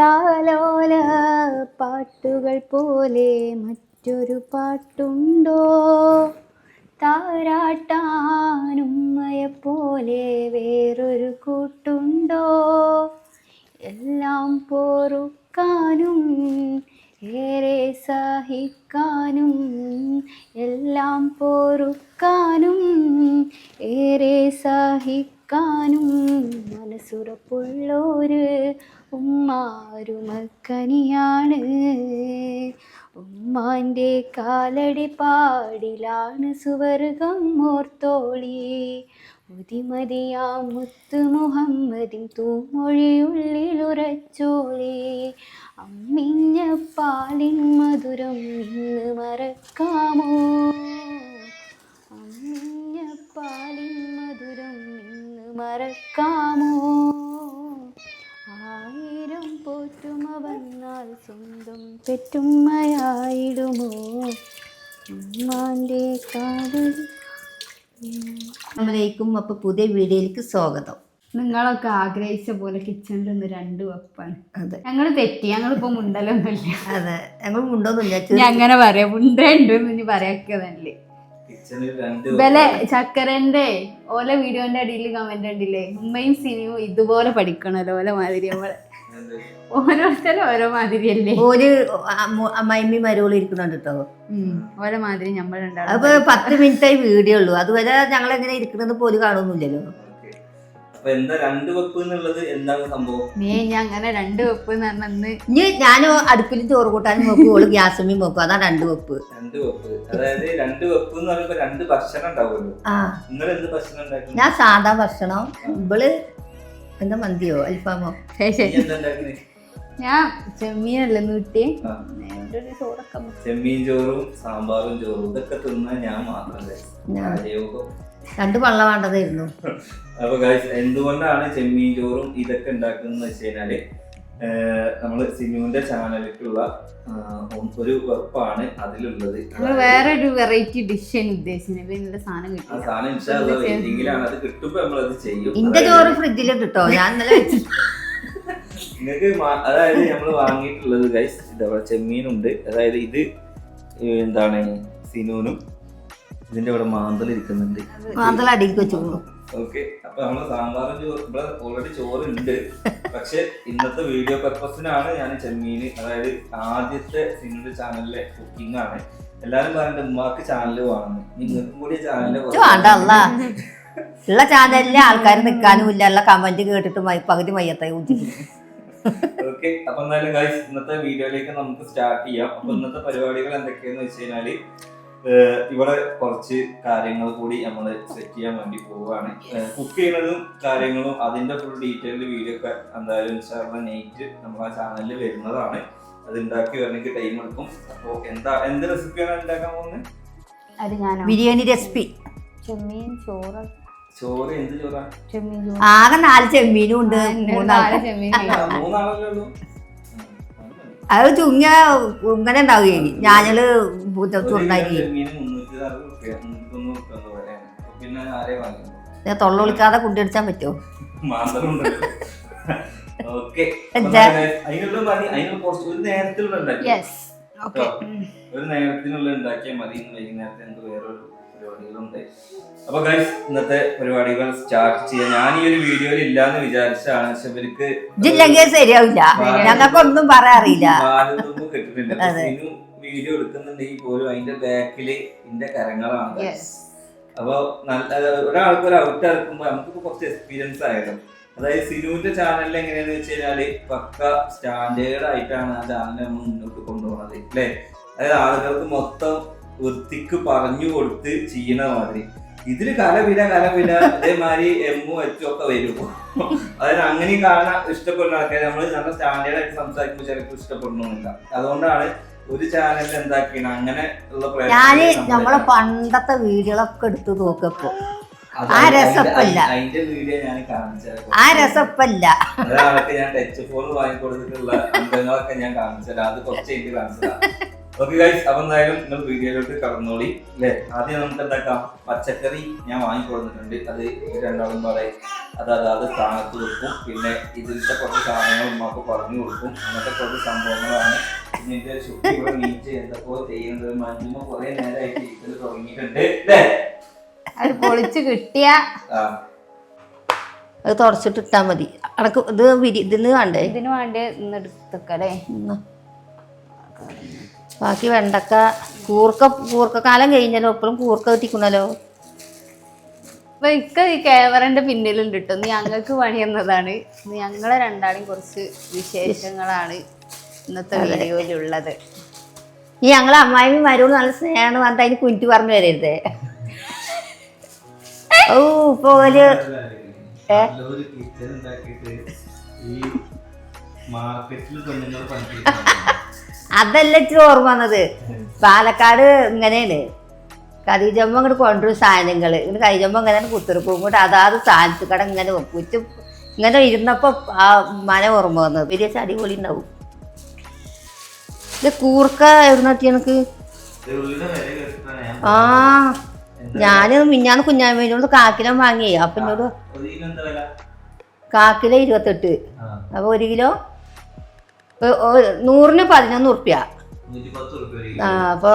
താലോല പാട്ടുകൾ പോലെ മറ്റൊരു പാട്ടുണ്ടോ? താരാട്ടാനുമ്മയെപ്പോലെ വേറൊരു കൂട്ടുണ്ടോ? എല്ലാം പോറുക്കാനും ഏറെ സഹിക്കാനും എല്ലാം പോറുക്കാനും ഏറെ സഹിക്കാനും മനസ്സുറപ്പുള്ളൊരു ഉമ്മാരുമക്കനിയാണ്. ഉമ്മാന്റെ കാലടി പാടിലാണ് സുവർഗം ഓർത്തോളി. ഉതിമതിയാ മുത്തു മുഹമ്മദിൻ തൂമൊഴിയുള്ളിലുറച്ചോളി അമ്മിഞ്ഞ പാലിൻ മധുരം ഇന്ന് മറക്കാമോ? അമ്മിഞ്ഞ പാലിൻ മധുരം ഇന്ന് മറക്കാമോ? പോറ്റുമ വന്നാൽ സ്വന്തം പെറ്റുമ്മയായിടുമോ? ഉമ്മാന്റെ കാതൽ. നമ്മളേക്കും അപ്പോൾ പുതിയ വീഡിയോയിലേക്ക് സ്വാഗതം. നിങ്ങളൊക്കെ ആഗ്രഹിച്ച പോലെ കിച്ചണിൽ നിന്ന് രണ്ട് വെപ്പാണ്. അതെ. ഞങ്ങൾ തെറ്റി. ഞങ്ങളിപ്പോ മുണ്ടലൊന്നുമില്ല. അതെ. ഞങ്ങൾ മുണ്ടൊന്നുമില്ല ഞാൻ അങ്ങനെ പറയാം. മുണ്ടുണ്ട് ഇനി പറയാക്കതല്ലേ. രണ്ട് വില ചക്കരന്റെ ഓല വീഡിയോന്റെ അടിയിൽ കമന്റ് ഉണ്ടില്ലേ ഉമ്മയും സിനിമയും ഇതുപോലെ പഠിക്കണല്ലോ ഓല മാതിരി നമ്മൾ? ഓരോരുത്തരും ഓരോ മാതിരിയല്ലേ? ഒരു അമ്മായിമ്മി മരുവോളി ഇരിക്കുന്നുണ്ട് കേട്ടോ ഓരോ മാതിരി നമ്മളുണ്ടാവും അപ്പൊ പത്ത് മിനിറ്റ് ആയി വീഡിയോ ഉള്ളൂ. അതുവരെ ഞങ്ങൾ എങ്ങനെ ഇരിക്കുന്നത് പോലും കാണുന്നില്ലല്ലോ ഓക്കേ. അപ്പൊ എന്താ രണ്ട് വെപ്പ് എന്താണ് സംഭവം? ഞാൻ അങ്ങനെ രണ്ട് വെപ്പ് എന്ന് പറഞ്ഞ അന്ന് ഇനി ഞാൻ അടുപ്പിൽ ചോറ് കൂട്ടാനും നോക്കും ഓൾ ഗ്യാസുമ്മയും നോക്കും അതാണ് രണ്ട് വെപ്പ്. രണ്ട് വെപ്പ്. അതായത് രണ്ട് വെപ്പ് എന്ന് പറയുമ്പോ രണ്ട് ഉണ്ടാവുമല്ലോ. ഭക്ഷണം ഞാൻ സാധാ ഭക്ഷണം. ഇവൾ എന്താ മന്തിയോ? അൽഫാമോ? ഞാൻ ചെമ്മീനല്ലേ നൂറ്റി ആ. ഒരു ചോറൊക്കെ ചെമ്മീൻ ചോറും സാമ്പാറും ചോറും ഇതൊക്കെ തിന്നാൻ ഞാൻ മാത്രമല്ലേ രണ്ട് പള്ള വേണ്ടതായിരുന്നു. അപ്പൊ എന്തുകൊണ്ടാണ് ചെമ്മീൻ ചോറും ഇതൊക്കെ ഉണ്ടാക്കുന്നത് വെച്ച് കഴിഞ്ഞാൽ നമ്മൾ സിനുവിന്റെ ചാനലിലേക്കുള്ള ഒരു വെപ്പാണ് അതിലുള്ളത്. വേറൊരു വേറെ ഒരു വെറൈറ്റി ഡിഷ് ഉദ്ദേശിച്ചത് സാധനം ആ കിട്ടില്ല സാധനം വെയിറ്റിംഗിലാണ് അത് കിട്ടുമ്പോ നമ്മളത് ചെയ്യും. ചോറ് കേട്ടോ ഞാൻ നിങ്ങൾക്ക് അതായത് നമ്മൾ വാങ്ങിയിട്ടുള്ളത് ഗൈസ് ഇതവിടെ ചെമ്മീനുണ്ട്. അതായത് ഇത് എന്താണ് സിനുവിനും ഇതിന്റെ ഇവിടെ മാന്തൽ ഇരിക്കുന്നുണ്ട്. മാന്തൽ അടിക്ക് വെച്ചു ഓക്കെ അപ്പൊ നമ്മൾ സാമ്പാറും ചോറ് ഇവിടെ ഓൾറെഡി ചോറുണ്ട്. പക്ഷെ ഇന്നത്തെ വീഡിയോ പർപ്പസിനാണ് ഞാൻ ചെമ്മീൻ അതായത് ആദ്യത്തെ സിംഗിൾ ചാനലിലെ കുക്കിംഗ് ആണ്. എല്ലാരും പറഞ്ഞിട്ട് ഉമ്മാക്ക് ചാനൽ വേണം നിങ്ങൾക്കും കൂടി അല്ലാ. ഉള്ള ചാനലിലെ ആൾക്കാർ നിൽക്കാനും ഇല്ല. ഉള്ള കമന്റ് കേട്ടിട്ട് പകുതി മയ്യത്തായി ഊറ്റിട്ട് ഓക്കെ അപ്പൊ എന്തായാലും ഗൈസ് ഇന്നത്തെ വീഡിയോയിലേക്ക് നമുക്ക് സ്റ്റാർട്ട് ചെയ്യാം. അപ്പൊ ഇന്നത്തെ പരിപാടികൾ എന്തൊക്കെയാന്ന് വെച്ച് കഴിഞ്ഞാൽ ഇവിടെ കുറച്ച് കാര്യങ്ങൾ കൂടി നമ്മൾ സെറ്റ് ചെയ്യാൻ വേണ്ടി പോവുകയാണ്. കുക്ക് ചെയ്യുന്നതും കാര്യങ്ങളും അതിന്റെ ഫുൾ ഡീറ്റെയിൽഡ് വീഡിയോ ഒക്കെ എന്തായാലും നൈറ്റ് നമ്മൾ ആ ചാനലിൽ വരുന്നതാണ്. അത് ഉണ്ടാക്കി വരണമെങ്കിൽ ടൈം എടുക്കും. അപ്പോൾ എന്താ എന്ത് റെസിപ്പിയാണ് ഉണ്ടാക്കാൻ പോകുന്നത് അത് ഞാനോ? ബിരിയാണി റെസിപ്പി ചെമ്മീൻ ചോറ്. ചോറ് എന്ത് ചോറാ? ചെമ്മീൻ ചോറ്. ആകെ നാല് ചെമ്മീനും ഉണ്ട്. ചെമ്മീൻ മൂന്നാളല്ലേ ഉള്ളൂ. അത് ചുങ്ങ ഇങ്ങനെ ഉണ്ടാവുകയെ ഞാനൽ ചുണ്ടായി തൊള്ള വിളിക്കാതെ കുടിയടിച്ചാൻ പറ്റുമോ ഒരു യെസ് ഓക്കെ. ഒരു നേരത്തിനുള്ള ഉണ്ടാക്കിയാൽ മതി. വൈകുന്നേരത്തെ വേറൊരു പരിപാടികളുണ്ട്. അപ്പൊ ഗൈസ് ഇന്നത്തെ പരിപാടികൾ സ്റ്റാർട്ട് ചെയ്യാൻ ഞാൻ ഈ ഒരു വീഡിയോയിൽ ഇല്ലാന്ന് വിചാരിച്ചാണ് പക്ഷെ ഇവർക്ക് ഇതില്ലെങ്കിൽ ശരിയാവില്ല. ഞങ്ങൾക്കൊന്നും അതെ. വീഡിയോ എടുക്കുന്നുണ്ടെങ്കിൽ പോലും അതിന്റെ ബാക്കിൽ ഇന്റെ കരങ്ങളാണ് അപ്പൊ നല്ല ഒരാൾക്ക് ഒരു ഔട്ട് ഇറക്കുമ്പോ നമുക്കിപ്പോ കുറച്ച് എക്സ്പീരിയൻസ് ആയാലും അതായത് സിനുവിന്റെ ചാനലിൽ എങ്ങനെയാന്ന് വെച്ച് കഴിഞ്ഞാൽ പക്ക സ്റ്റാൻഡേർഡ് ആയിട്ടാണ് ആ ചാനൽ നമ്മൾ മുന്നോട്ട് കൊണ്ടുപോകുന്നത് അല്ലേ? അതായത് ആളുകൾക്ക് മൊത്തം വൃത്തിക്ക് പറഞ്ഞു കൊടുത്ത് ചെയ്യണ മാതിരി. ഇതിൽ കലവില കലവില അതേമാതിരി എമ്മും എച്ചും ഒക്കെ വരും. അതായത് അങ്ങനെ കാണാൻ ഇഷ്ടപ്പെടുന്ന ആൾക്കാർ നമ്മൾ നല്ല സ്റ്റാൻഡേർഡ് ആയിട്ട് സംസാരിക്കുമ്പോൾ ചിലപ്പോൾ ഇഷ്ടപ്പെടണമെന്നില്ല അതുകൊണ്ടാണ് ഒരു ചാനൽ എന്താക്കിയാണ് അങ്ങനെ ഉള്ള ഞാൻ നമ്മളെ പണ്ടത്തെ വീഡിയോകളൊക്കെ എടുത്തു നോക്കപ്പോ ആ രസപ്പല്ല. അതിന്റെ വീഡിയോ ഞാൻ കാണിച്ചത് ആ രസപ്പല്ല. അതൊക്കെ ഞാൻ ടച്ച് ഫോൺ വാങ്ങിക്കൊടുത്തിട്ടുള്ള അംഗങ്ങളൊക്കെ ഞാൻ കാണിച്ചത് അത് കുറച്ച് എനിക്ക് കാണിച്ചതാ ഓക്കെ ഗൈസ് അപ്പൊ എന്തായാലും നിങ്ങൾ വീഡിയോയിലോട്ട് കടന്നോളി അല്ലേ? ആദ്യം നമുക്ക് എന്താക്കാം? പച്ചക്കറി ഞാൻ വാങ്ങിക്കൊടുത്തിട്ടുണ്ട്. അത് രണ്ടാളും പറയും. അത് അതാത് സ്ഥാനത്ത് വെക്കും. പിന്നെ ഇതിലത്തെ കുറച്ച് സാധനങ്ങൾ ഉമ്മാക്ക് പറഞ്ഞു കൊടുക്കും. അങ്ങനത്തെ കുറച്ച് സംഭവങ്ങളാണ്. ഇതിന്റെ ശുദ്ധി ഇവിടെ നീച്ച് ചെയ്യേണ്ടത് ചെയ്യുന്നത് മഞ്ഞുമ്മ കുറെ നേരമായിട്ട് ഇതിൽ തുടങ്ങിയിട്ടുണ്ട്. അല്ലേ? അത് പൊളിച്ച് കിട്ടിയ ആ. അത് തുടച്ചിട്ട് ഇട്ടാ മതി. അടക്ക് ഇത് ഇതിന് വേണ്ടേ? ഇതിന് വേണ്ടേ? ഇന്ന് എടുത്തക്കല്ലേ ഉം. ബാക്കി വെണ്ടക്ക കൂർക്ക കൂർക്കക്കാലം കഴിഞ്ഞാലും ഇപ്പോഴും കൂർക്ക കിട്ടിക്കണല്ലോ. അപ്പൊ ഇക്ക ഈ ക്യാമറന്റെ പിന്നിലുണ്ട് കേട്ടോ ഞങ്ങൾക്ക് പണി എന്നതാണ് ഞങ്ങളെ രണ്ടാളും കുറച്ച് വിശേഷങ്ങളാണ് ഇന്നത്തെ വീഡിയോയിലുള്ളത് ഈ ഞങ്ങളെ അമ്മായി മരുന്ന് നല്ല സ്നേഹമാണ് പറഞ്ഞിട്ട് അതിന് കുഞ്ഞു പറഞ്ഞു വരരുതേ. ഓ ഇപ്പൊ ഒരു മാർക്കറ്റിൽ പെണ്ണുങ്ങൾ അതല്ല ഇച്ചിരി ഓർമ്മ വന്നത്. പാലക്കാട് ഇങ്ങനെയാണ് കതിജമ്മ ഇങ്ങോട്ട് കൊണ്ടുവരും സാധനങ്ങൾ ഇങ്ങനെ കതിജമ്മ ഇങ്ങനെ കുത്തിറക്കും ഇങ്ങോട്ട് അതാത് സാധനത്തിൽ കട ഇങ്ങനെ കുറ്റ ഇങ്ങനെ ഇരുന്നപ്പോൾ ആ മന ഓർമ്മ വന്നത്. വലിയ അടിപൊളി ഉണ്ടാവും. ഇത് കൂർക്ക എവിടുന്നെത്തി എനിക്ക് ആ ഞാൻ മിഞ്ഞാന്ന് കുഞ്ഞാമ്മേനോട് കാക്കിലം വാങ്ങി അപ്പൊ എന്നോട് കാക്കില ഇരുപത്തെട്ട്. അപ്പൊ ഒരു കിലോ നൂറിന് പതിനൊന്ന് ഉറുപ്പ്യ ആ അപ്പോൾ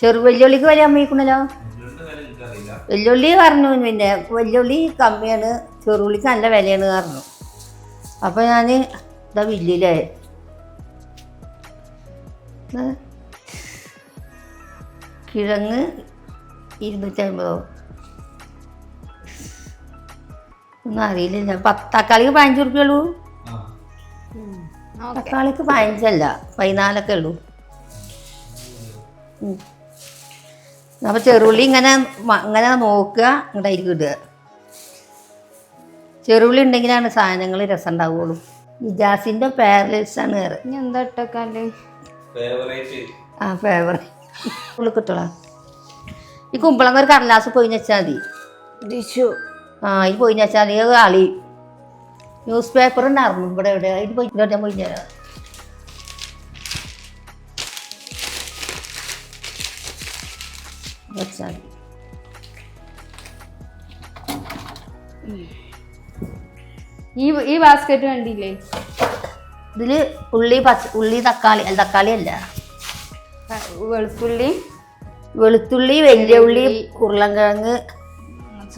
ചെറു വെല്ലുള്ളിക്ക് വില അമ്മയിക്കണല്ലോ വെല്ലുള്ളി പറഞ്ഞു പിന്നെ വെല്ലുള്ളി കമ്മിയാണ്. ചെറുള്ളിക്ക് നല്ല വിലയാണ് പറഞ്ഞു. അപ്പോൾ ഞാൻ ഇതാ വില്ലേ കിഴങ്ങ് ഇരുന്നൂറ്റി അമ്പതോ ഒന്നും അറിയില്ല. പത്ത് തക്കാളിക്ക് പതിനഞ്ച് ഉറുപ്പ്യ ഉള്ളൂ. തക്കാളിക്ക് പതിനഞ്ചല്ല പതിനാലൊക്കെ ഉള്ളൂ. അപ്പോൾ ചെറുള്ളി ഇങ്ങനെ ഇങ്ങനെ നോക്കുക ഇങ്ങോട്ടായിരിക്കും ഇടുക. ചെറുള്ളി ഉണ്ടെങ്കിലാണ് സാധനങ്ങൾ രസം ഉണ്ടാവുള്ളൂ ഇജാസിന്റെ പാരലൈസാണ് ആണ് ഇനി എന്താ ഇട്ടക്കാൽ? ഫേവറേറ്റ് ആ ഉള്ളിൽ കിട്ടോളാ ഈ കുമ്പളങ്ങ ഒരു കടലാസ് പോയി വെച്ചാൽ മതി. ആ ഈ പോയി വെച്ചാൽ മതി. അളി കളി ന്യൂസ് പേപ്പർ ഉണ്ടായിരുന്നു. ഇവിടെ ഇവിടെ. അതിൽ പോയി ഞാൻ പോയി ഞാൻ വെച്ചാൽ ഈ ഈ ബാസ്ക്കറ്റ് വേണ്ടിയില്ലേ ഇതിൽ ഉള്ളി പച്ച ഉള്ളി തക്കാളി. അല്ല തക്കാളി അല്ല. വെളുത്തുള്ളി. വെളുത്തുള്ളി വലിയ ഉള്ളി. ഉരുളൻകിഴങ്ങ്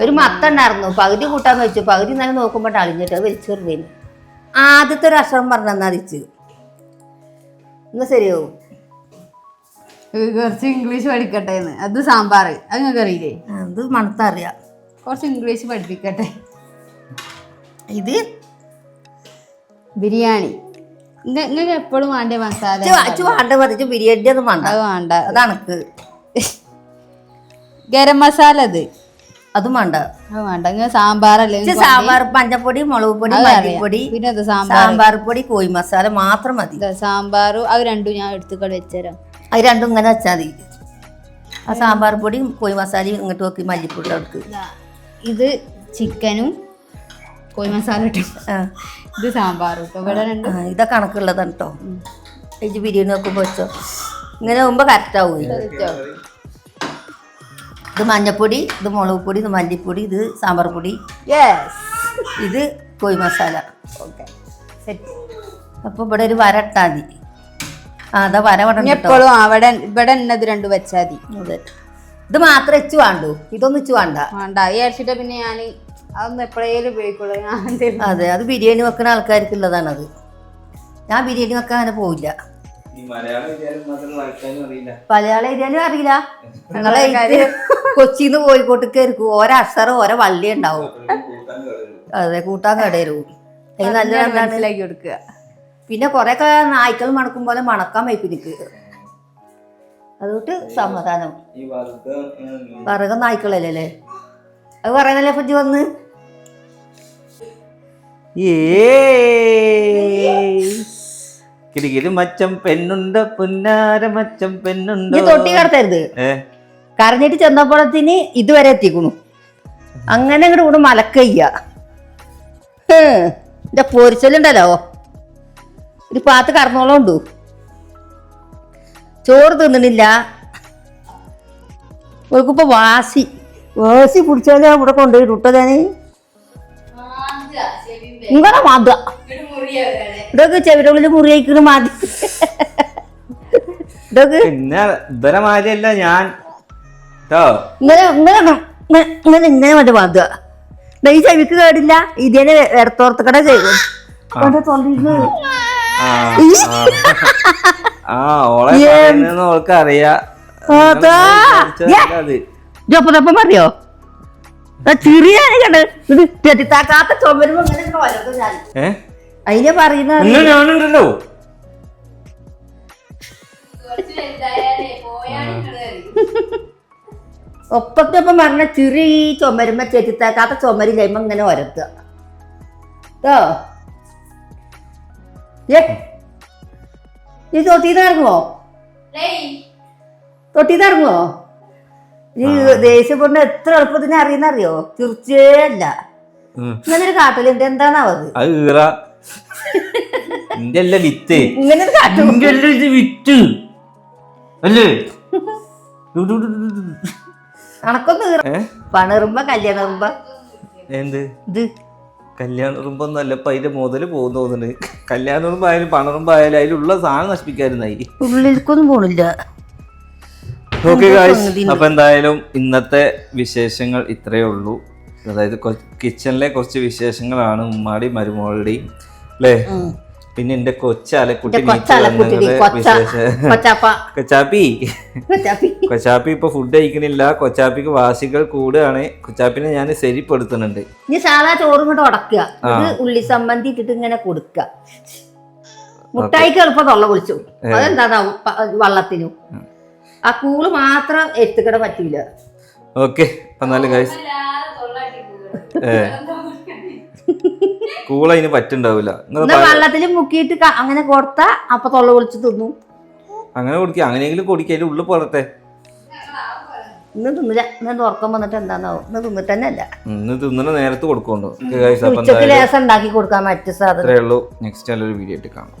ഒരു മത്ത ഉണ്ടായിരുന്നു പകുതി കൂട്ടാൻ വെച്ചു. പകുതി നല്ല നോക്കുമ്പോൾ അളിഞ്ഞിട്ട് അത് വലിച്ചെറിഞ്ഞു ആദ്യത്തെ ഒരു അക്ഷരം പറഞ്ഞാ തിരിച്ച്. എന്നാ ശരിയോ കുറച്ച് ഇംഗ്ലീഷ് പഠിക്കട്ടെ എന്ന്. അത് സാമ്പാർ. അത് നിങ്ങൾക്ക് അറിയില്ലേ? അത് മണത്തറിയാം കുറച്ച് ഇംഗ്ലീഷ് പഠിപ്പിക്കട്ടെ. ഇത് ബിരിയാണി. നിങ്ങൾക്ക് എപ്പോഴും വേണ്ടേ മസാല? വേണ്ട പറഞ്ഞു ബിരിയാണി ഒന്നും വേണ്ട. അത് വേണ്ട. അതാണ്. ഗരം മസാല അത് അതും വേണ്ട. അത് വേണ്ട. നിങ്ങൾ സാമ്പാറല്ലേ സാമ്പാർ പഞ്ചപ്പൊടി മുളക് പൊടി മല്ലിപ്പൊടി പിന്നെ സാമ്പാർ? സാമ്പാർ പൊടി കോഴി മസാല മാത്രം മതി. സാമ്പാറും അത് രണ്ടും ഞാൻ എടുത്തുകൊണ്ട് വെച്ചുതരാം അത് രണ്ടും ഇങ്ങനെ വെച്ചാൽ മതി. ആ സാമ്പാർ പൊടിയും കോഴി മസാലയും ഇങ്ങോട്ട് നോക്കി മല്ലിപ്പൊടി എടുക്ക് ഇതാ, ചിക്കനും കോഴി മസാല ഇട്ടു ഇത് സാമ്പാറും കേട്ടോ ഇവിടെ രണ്ട് ഇതാ കണക്കുള്ളതാണ് കേട്ടോ ഇത് ബിരിയാണി നോക്കുമ്പോൾ വെച്ചോ. ഇങ്ങനെ ആകുമ്പോൾ കറക്റ്റാവും ഇത് മഞ്ഞപ്പൊടി ഇത് മുളക് പൊടി ഇത് മല്ലിപ്പൊടി ഇത് സാമ്പാർ പൊടി. യെസ് ഇത് കോഴി മസാല. ഓക്കെ സെറ്റ് അപ്പോൾ ഇവിടെ ഒരു വര ഇട്ടാൽ മതി. ആ അതാ വര ഇവിടെ എപ്പോഴും അവിടെ ഇവിടെ എന്നത് രണ്ട് വെച്ചാൽ മതി. അതെ. ഇത് മാത്രം ഇച്ചു വേണ്ടു. ഇതൊന്നും ഇച്ചു വേണ്ട. വേണ്ട. ഈ അടിച്ചിട്ട് പിന്നെ ഞാൻ അതൊന്നും എപ്പോഴേലും ഉപയോഗിക്കുള്ളൂ. ഞാൻ അതെ അത് ബിരിയാണി വെക്കുന്ന ആൾക്കാർക്കുള്ളതാണത് ഞാൻ ബിരിയാണി വെക്കാൻ അങ്ങനെ പോവില്ല. മലയാളം എഴുതിയാലും അറിയില്ല. ഞങ്ങളെ കൊച്ചിന്ന് കോഴിക്കോട്ടേക്ക് ആയിരിക്കും ഓരോ അക്ഷരം ഓരോ വള്ളി ഉണ്ടാവും. അതെ കൂട്ടാൻ കടയിലും അത് നല്ല മനസ്സിലാക്കി കൊടുക്കുക. പിന്നെ കുറെ ഒക്കെ നായ്ക്കൾ മണക്കും പോലെ മണക്കാൻ വയ്ക്കും നിക്ക് അതുകൊണ്ട് സമാധാനം. വറക നായ്ക്കളല്ലേ അത് പറയുന്നല്ലേ ഫുജി വന്ന്? കിരികിരി മച്ചം പെണ്ണുണ്ട് പുന്നാര മച്ചം പെണ്ണുണ്ട്. തൊട്ടി കടത്തരുത്. കരഞ്ഞിട്ട് ചെന്നപ്പോഴത്തിന് ഇതുവരെ എത്തിക്കണു. അങ്ങനെ ഇങ്ങോട്ട് കൂടെ മലക്കയ്യ. എന്റെ പൊരിച്ചലുണ്ടല്ലോ. ഒരു പാത്ത് കറന്നോളം ഉണ്ടു? ചോറ് തിന്നണില്ല ഓൾക്കിപ്പോ വാസി വാസി പിടിച്ചാലേ ഇവിടെ കൊണ്ടുപോയി ഇട്ടതാണ് ഇങ്ങനെ മാത ഇതൊക്കെ ചെവിടുള്ളിൽ മുറിയിക്കുന്ന മാതിരി. മാതി ഇതൊക്കെ പിന്നെ ഇവരെ മാതിരിയല്ല ഞാൻ. കേട്ടോ ഇങ്ങനെ ഇങ്ങനെ ഇങ്ങനെ ഇങ്ങനെ ഇങ്ങനെ മറ്റേ മാതുക ദാ ഈ ചെവിക്ക് കേടില്ല ഇതിനെ ഇടത്തോർത്തക്കട ആ, ഓളെ ഓൾക്ക് അറിയാ. ജോപ്പതപ്പം അറിയോ ചെറിയ കണ്ട് ഇത് തെറ്റിത്താക്കാത്ത ചുമരുമ്പോ അതിനെ പറയുന്ന ഞാനുണ്ടല്ലോ. ഒപ്പത്തൊപ്പം പറഞ്ഞ ചെറിയ ഈ ചെത്തിത്താക്കാത്ത ചുമരി കഴിയുമ്പോ ഇങ്ങനെ ഒരത്തുക. കേട്ടോ നീ തൊട്ടീന്ന് ഇറങ്ങുമോ ലേയ്, തൊട്ടീന്ന് ഇറങ്ങുമോ നീ ദേഷ്യപ്പെടുന്ന എത്ര എളുപ്പത്തിന് അറിയുന്നറിയോ? തീർച്ചയല്ല ഇങ്ങനൊരു കാട്ടലുണ്ട്. എന്താണാവത്? അല്ല വിത്ത്? ഇങ്ങനെ എന്റെ അല്ല ഇത് വിത്ത് അല്ലേ? കണക്കൊന്ന് ഏ? പണിറുമ്പോ എന്ത്? ഇത്. കല്യാണ ഉറുമ്പൊന്നും അല്ല ഇപ്പൊ അതിന്റെ മുതൽ പോകുന്ന തോന്നുന്നുണ്ട്. കല്യാണ ഉറുമ്പ് ആയാലും പണറുമ്പ് ആയാലും അതിലുള്ള സാധനം നശിപ്പിക്കാരുന്നായി ഉള്ളിലേക്കൊന്നും പോണില്ല. ഓക്കെ ഗായ്സ് അപ്പൊ എന്തായാലും ഇന്നത്തെ വിശേഷങ്ങൾ ഇത്രയേ ഉള്ളൂ. അതായത് കിച്ചണിലെ കുറച്ച് വിശേഷങ്ങളാണ് ഉമ്മാടി മരുമോളുടെയും. അല്ലേ പിന്നെ എന്റെ കൊച്ചാലക്കുട്ടി കൊച്ചാപ്പ. കൊച്ചാപ്പി. ഇപ്പൊ ഫുഡ് കഴിക്കണില്ല കൊച്ചാപ്പിക്ക് വാശികൾ കൂടുകയാണ്. കൊച്ചാപ്പിനെ ഞാൻ ശരിപ്പെടുത്തുന്നുണ്ട്. ഇനി സാധാ ചോറും കൊണ്ട് ഉടക്കുക. ഉള്ളി സംബന്ധി ഇട്ടിട്ട് ഇങ്ങനെ കൊടുക്ക മുട്ടായിക്ക് എളുപ്പം തൊള്ള പൊളിച്ചു അതെന്താ വള്ളത്തിനും. ആ കൂൾ മാത്രം എത്തിക്കട പറ്റൂല. ഓക്കെ. എന്നാലും. ഏ. കൂള അതിന് പറ്റുണ്ടാവില്ല വെള്ളത്തിൽ മുക്കിയിട്ട് അങ്ങനെ കൊടുത്ത അപ്പൊ തൊള്ള പൊളിച്ച് തിന്നു. അങ്ങനെ കുടിക്കുക അങ്ങനെയെങ്കിലും കുടിക്കുക അതിന്റെ ഉള്ളിൽ പോലത്തെ ഇന്ന് തിന്നില്ല. ഇന്ന് ഉറക്കം വന്നിട്ട് എന്താന്നാവും. ഇന്ന് തിന്നിട്ട് തന്നെ അല്ല ഇന്ന് തിന്നണ നേരത്ത് കൊടുക്കുന്നുണ്ടോ. ഉച്ചയ്ക്ക് ലേസം ഉണ്ടാക്കി കൊടുക്കാൻ പറ്റും സാധനം. നെക്സ്റ്റ് നല്ലൊരു വീഡിയോ ആയിട്ട് കാണാം.